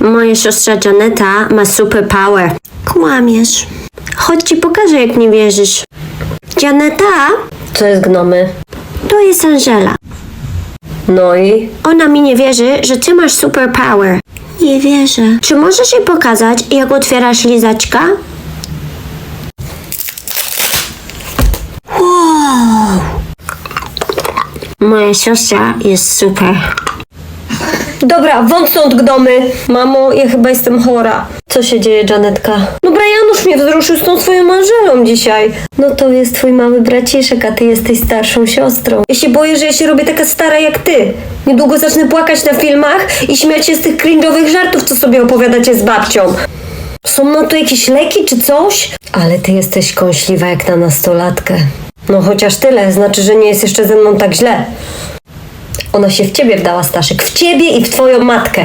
Moja siostra Janeta ma superpower. Kłamiesz. Chodź ci pokażę, jak nie wierzysz. Janeta, Co jest gnomy? to jest Angela. No i? Ona mi nie wierzy, że ty masz superpower. Nie wierzę. Czy możesz jej pokazać, jak otwierasz lizaczka? Wow. Moja siostra jest super. Dobra, wąt stąd! Mamo, ja chyba jestem chora. Co się dzieje, Janetka? No Janusz mnie wzruszył z tą swoją Angelą dzisiaj. No to jest twój mały braciszek, a ty jesteś starszą siostrą. Ja się boję, że ja się robię taka stara jak ty. Niedługo zacznę płakać na filmach i śmiać się z tych cringe'owych żartów, co sobie opowiadacie z babcią. Są na to jakieś leki czy coś? Ale ty jesteś kąśliwa jak na nastolatkę. No chociaż tyle, znaczy, że nie jest jeszcze ze mną tak źle. Ona się w ciebie wdała, Staszek. W ciebie i w twoją matkę.